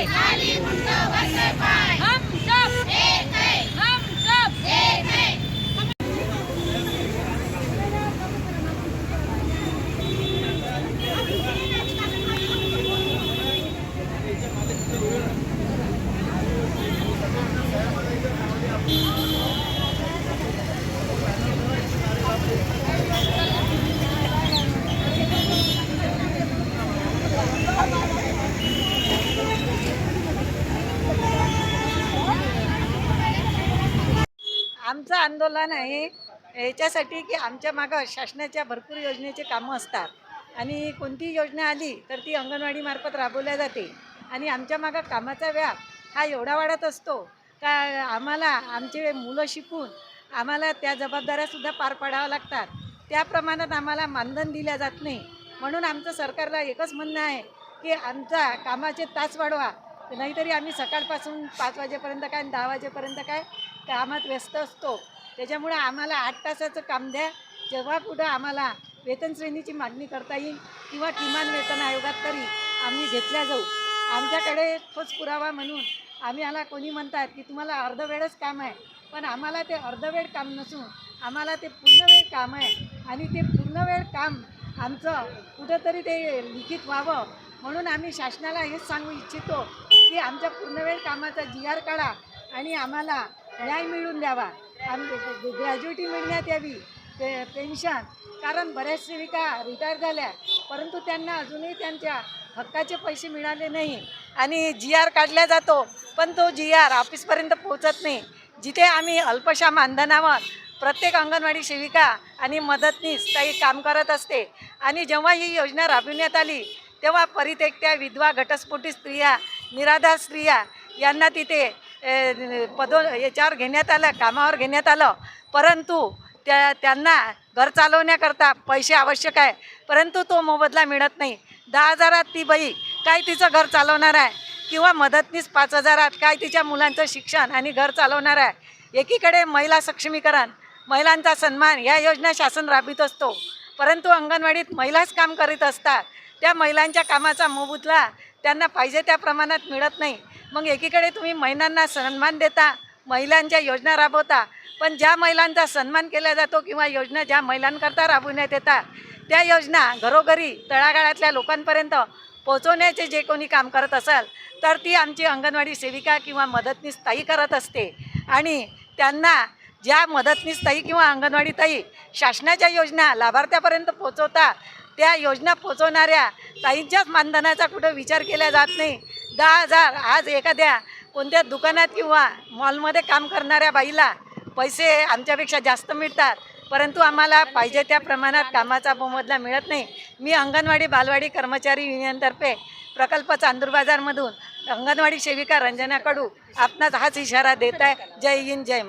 Ali, Ali, Mundo, Bye, Bye. आमचं आंदोलन आहे याच्यासाठी की आमच्या मागं शासनाच्या भरपूर योजनेचे कामं असतात. आणि कोणती योजना आली तर ती अंगणवाडीमार्फत राबवल्या जाते. आणि आमच्या मागं कामाचा व्याप हा एवढा वाढत असतो का आम्हाला आमचे मुलं शिकून आम्हाला त्या जबाबदाऱ्यासुद्धा पार पाडाव्या लागतात. त्या प्रमाणात आम्हाला मानधन दिल्या जात नाही. म्हणून आमचं सरकारला एकच म्हणणं आहे की आमचा कामाचे तास वाढवा. नाहीतरी आम्ही सकाळपासून पाच वाजेपर्यंत काय आणि दहा वाजेपर्यंत काय कामात व्यस्त असतो. त्याच्यामुळे आम्हाला आठ तासाचं काम द्या. जेव्हा कुठं आम्हाला वेतन श्रेणीची मागणी करता येईल किंवा किमान वेतन आयोगात तरी आम्ही घेतल्या जाऊ. आमच्याकडे ठोस पुरावा म्हणून आम्ही आला कोणी म्हणतात की तुम्हाला अर्धवेळच काम आहे. पण आम्हाला ते अर्धवेळ काम नसून आम्हाला ते पूर्णवेळ काम आहे. आणि ते पूर्णवेळ काम आमचं कुठंतरी ते लिखित व्हावं. म्हणून आम्ही शासनाला हेच सांगू इच्छितो की आमच्या पूर्णवेळ कामाचा जी आर काढा आणि आम्हाला न्याय मिळवून द्यावा. आणि ग्रॅज्युएटी मिळण्यात यावी पे पेन्शन. कारण बऱ्याच सेविका रिटायर झाल्या परंतु त्यांना अजूनही त्यांच्या हक्काचे पैसे मिळाले नाही. आणि जी आर काढला जातो पण तो जी आर ऑफिसपर्यंत पोहोचत नाही. जिथे आम्ही अल्पशा मानधनावर प्रत्येक अंगणवाडी सेविका आणि मदतनीस काही काम करत असते. आणि जेव्हा ही योजना राबविण्यात आली तेव्हा परित्यक्त्या विधवा घटस्फोटी स्त्रिया निराधार स्त्रिया यांना तिथे पदो याच्यावर घेण्यात आलं कामावर घेण्यात आलं. परंतु त्या त्यांना घर चालवण्याकरता पैसे आवश्यक आहे. परंतु तो मोबदला मिळत नाही. दहा हजारात ती बाई काय तिचं घर चालवणार आहे? किंवा मदतनीस पाच हजारात काय तिच्या मुलांचं शिक्षण आणि घर चालवणार आहे? एकीकडे महिला सक्षमीकरण महिलांचा सन्मान या योजना शासन राबवित असतो. परंतु अंगणवाडीत महिलाच काम करीत असतात. त्या महिलांच्या कामाचा मोबदला त्यांना पाहिजे त्या प्रमाणात मिळत नाही. मग एकीकडे तुम्ही महिलांना सन्मान देता महिलांच्या योजना राबवता पण ज्या महिलांचा सन्मान केला जातो किंवा योजना ज्या महिलांकरता राबवण्यात येतात त्या योजना घरोघरी तळागाळातल्या लोकांपर्यंत पोचवण्याचे जे कोणी काम करत असेल तर ती आमची अंगणवाडी सेविका किंवा मदतनीस ताई करत असते. आणि त्यांना ज्या मदतनीस ताई किंवा अंगणवाडी ताई शासनाच्या योजना लाभार्थ्यापर्यंत पोचवतात त्या योजना पोचवणाऱ्या ताईंच्याच मानधनाचा कुठं विचार केला जात नाही. दहा हजार आज एखाद्या कोणत्या दुकानात किंवा मॉलमध्ये काम करणाऱ्या बाईला पैसे आमच्यापेक्षा जास्त मिळतात परंतु आम्हाला पाहिजे त्या प्रमाणात कामाचा मोबदला मिळत नाही. मी अंगणवाडी बालवाडी कर्मचारी युनियनतर्फे प्रकल्प चांदूर बाजारमधून अंगणवाडी सेविका रंजना कडू आपणास हाच इशारा देत आहे. जय हिंद जय